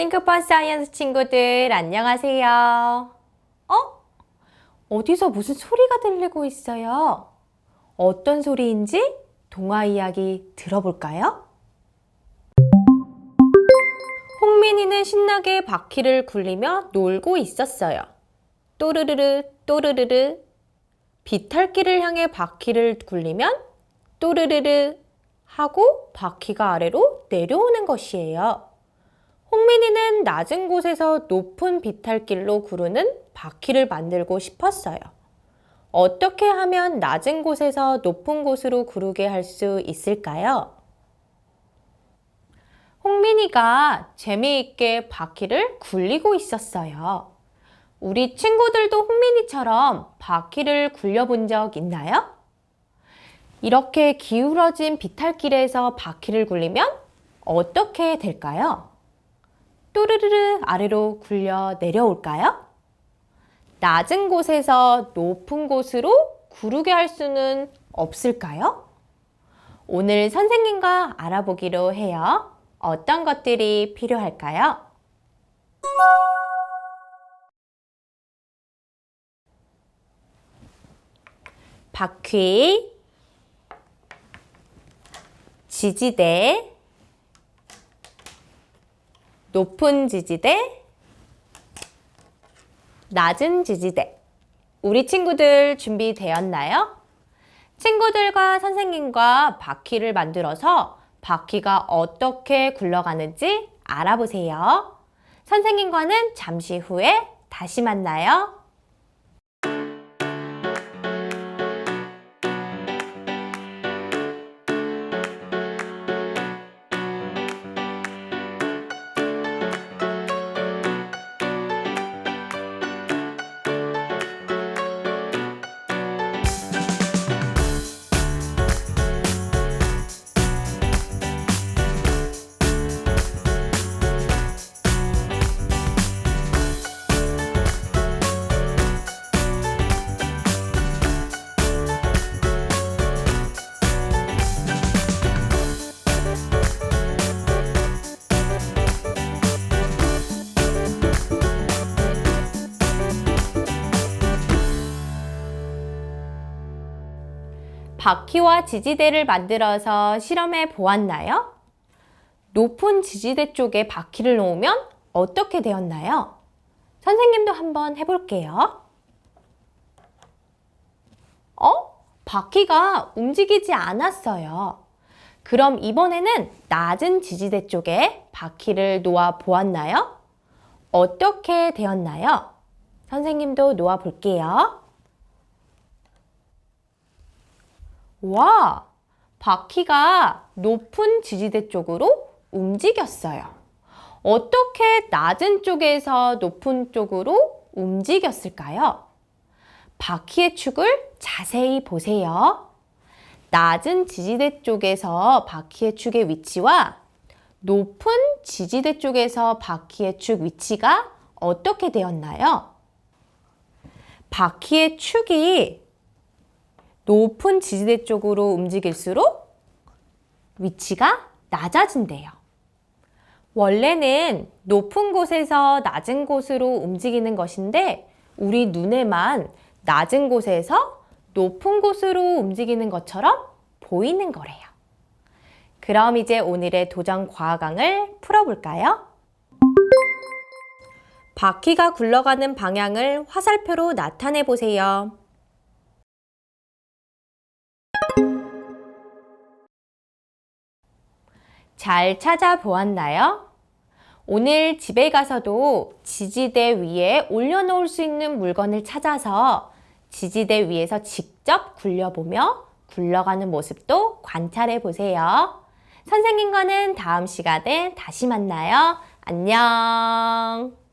싱크펀 사이언스 친구들 안녕하세요. 어? 어디서 무슨 소리가 들리고 있어요? 어떤 소리인지 동화 이야기 들어볼까요? 홍민이는 신나게 바퀴를 굴리며 놀고 있었어요. 또르르르 또르르르 비탈길을 향해 바퀴를 굴리면 또르르르 하고 바퀴가 아래로 내려오는 것이에요. 홍민이는 낮은 곳에서 높은 비탈길로 구르는 바퀴를 만들고 싶었어요. 어떻게 하면 낮은 곳에서 높은 곳으로 구르게 할 수 있을까요? 홍민이가 재미있게 바퀴를 굴리고 있었어요. 우리 친구들도 홍민이처럼 바퀴를 굴려본 적 있나요? 이렇게 기울어진 비탈길에서 바퀴를 굴리면 어떻게 될까요? 또르르르 아래로 굴려 내려올까요? 낮은 곳에서 높은 곳으로 구르게 할 수는 없을까요? 오늘 선생님과 알아보기로 해요. 어떤 것들이 필요할까요? 바퀴, 지지대, 높은 지지대, 낮은 지지대. 우리 친구들 준비되었나요? 친구들과 선생님과 바퀴를 만들어서 바퀴가 어떻게 굴러가는지 알아보세요. 선생님과는 잠시 후에 다시 만나요. 바퀴와 지지대를 만들어서 실험해 보았나요? 높은 지지대 쪽에 바퀴를 놓으면 어떻게 되었나요? 선생님도 한번 해볼게요. 어? 바퀴가 움직이지 않았어요. 그럼 이번에는 낮은 지지대 쪽에 바퀴를 놓아 보았나요? 어떻게 되었나요? 선생님도 놓아 볼게요. 와, 바퀴가 높은 지지대 쪽으로 움직였어요. 어떻게 낮은 쪽에서 높은 쪽으로 움직였을까요? 바퀴의 축을 자세히 보세요. 낮은 지지대 쪽에서 바퀴의 축의 위치와 높은 지지대 쪽에서 바퀴의 축 위치가 어떻게 되었나요? 바퀴의 축이 높은 지지대 쪽으로 움직일수록 위치가 낮아진대요. 원래는 높은 곳에서 낮은 곳으로 움직이는 것인데 우리 눈에만 낮은 곳에서 높은 곳으로 움직이는 것처럼 보이는 거래요. 그럼 이제 오늘의 도전 과학항을 풀어볼까요? 바퀴가 굴러가는 방향을 화살표로 나타내 보세요. 잘 찾아보았나요? 오늘 집에 가서도 지지대 위에 올려놓을 수 있는 물건을 찾아서 지지대 위에서 직접 굴려보며 굴러가는 모습도 관찰해 보세요. 선생님과는 다음 시간에 다시 만나요. 안녕.